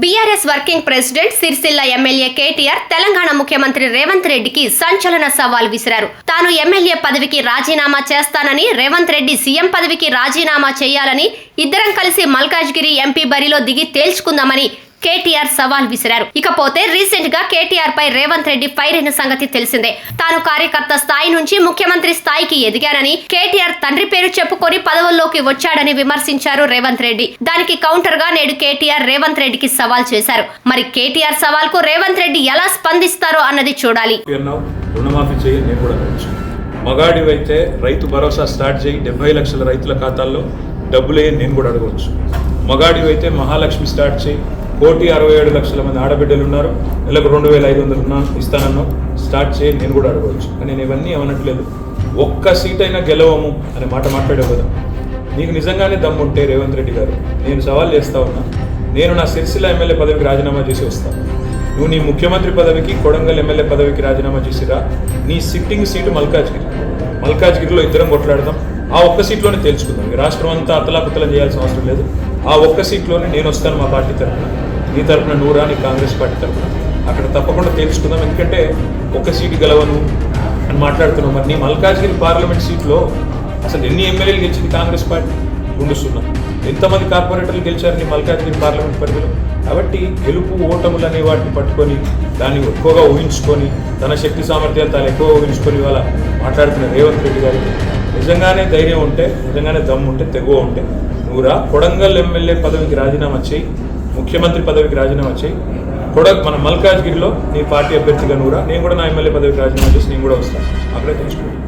BRS working president Sircilla MLA KTR Telangana ముఖ్యమంత్రి రేవంత్ రెడ్డికి సంచలన సవాల్ విసిరారు. తాను ఎమ్మెల్యే పదవికి రాజీనామా చేస్తానని రేవంత్ రెడ్డి సీఎం పదవికి రాజీనామా చేయాలని ఇద్దరం కలిసి మల్కాజ్గిరి ఎంపీ బరిలో దిగి తేల్చుకుందామని కేటీఆర్ సవాల్ విసిరారు. ఇకపోతే రీసెంట్గా కేటీఆర్ పై రేవంత్ రెడ్డి ఫైర్ అయిన సంగతి తెలిసిందే. తాను కార్యకర్త స్థాయి నుంచి ముఖ్యమంత్రి స్థాయికి ఎదిగానని కేటీఆర్ తండ్రి పేరు చెప్పుకొని పదవుల్లోకి వచ్చాడని విమర్శించారు రేవంత్ రెడ్డి. దానికి కౌంటర్గా నేడు కేటీఆర్ రేవంత్ రెడ్డికి సవాల్ చేశారు. మరి కేటీఆర్ సవాల్కు రేవంత్ రెడ్డి ఎలా స్పందిస్తారో అన్నది చూడాలి. మగాడివైతే రైతు భరోసా స్టార్ట్ చేయి డెబ్బై లక్షల రైతుల ఖాతాల్లో డబ్బులే నేను కూడా అడగవచ్చు. మగాడివైతే మహాలక్ష్మి స్టార్ట్ చేయి కోటి అరవై ఏడు లక్షల మంది ఆడబిడ్డలు ఉన్నారు. నెలకు రెండు వేల ఐదు వందలు ఉన్నా ఇస్తానన్నావు. స్టార్ట్ చేయి నేను కూడా అడగవచ్చు. కానీ నేను ఇవన్నీ అవనట్లేదు ఒక్క సీట్ అయినా గెలవము అనే మాట మాట్లాడే కదా నీకు నిజంగానే దమ్ముంటే రేవంత్ రెడ్డి గారు నేను సవాల్ చేస్తా ఉన్నా. నేను నా సిరిసిల్ల ఎమ్మెల్యే పదవికి రాజీనామా చేసి వస్తాను నువ్వు నీ ముఖ్యమంత్రి పదవికి కొడంగల్ ఎమ్మెల్యే పదవికి రాజీనామా చేసిరా? నీ సిట్టింగ్ సీటు మల్కాజ్గిరి. మల్కాజ్గిరిలో ఇద్దరం కొట్లాడదాం. ఆ ఒక్క సీట్లోనే తేల్చుకుందాం. రాష్ట్రం అంతా అతలాకుతలం చేయాల్సిన అవసరం లేదు. ఆ ఒక్క సీట్లోనే నేను వస్తాను మా పార్టీ తరఫున. నీ తరపున నూరా నీ కాంగ్రెస్ పార్టీ తరపున. అక్కడ తప్పకుండా తెలుసుకుందాం ఎందుకంటే ఒక సీటు గెలవను అని మాట్లాడుతున్నాం. మరి నీ మల్కాజ్గిరి పార్లమెంట్ సీట్లో అసలు ఎన్ని ఎమ్మెల్యేలు గెలిచింది కాంగ్రెస్ పార్టీ? గుండుస్తున్నా ఎంతమంది కార్పొరేటర్లు గెలిచారు నీ మల్కాజ్గిరి పార్లమెంట్ పరిధిలో? కాబట్టి గెలుపు ఓటములు అనే వాటిని పట్టుకొని దాన్ని ఎక్కువగా ఊహించుకొని తన శక్తి సామర్థ్యాలు తాను ఎక్కువగా ఊహించుకొని ఇవాళ మాట్లాడుతున్న రేవంత్ రెడ్డి గారికి నిజంగానే ధైర్యం ఉంటే నిజంగానే దమ్ము ఉంటే తెగువ ఉంటే నువ్వురా కొడంగల్ ఎమ్మెల్యే పదవికి రాజీనామా చేయి. ముఖ్యమంత్రి పదవికి రాజీనామా చేయి. కూడా మన మల్కాజ్గిరిలో నీ పార్టీ అభ్యర్థిగా నువ్వురా నేను కూడా నా ఎమ్మెల్యే పదవికి రాజీనామా చేసి నేను కూడా వస్తాను అక్కడే తెలుసుకుంటాను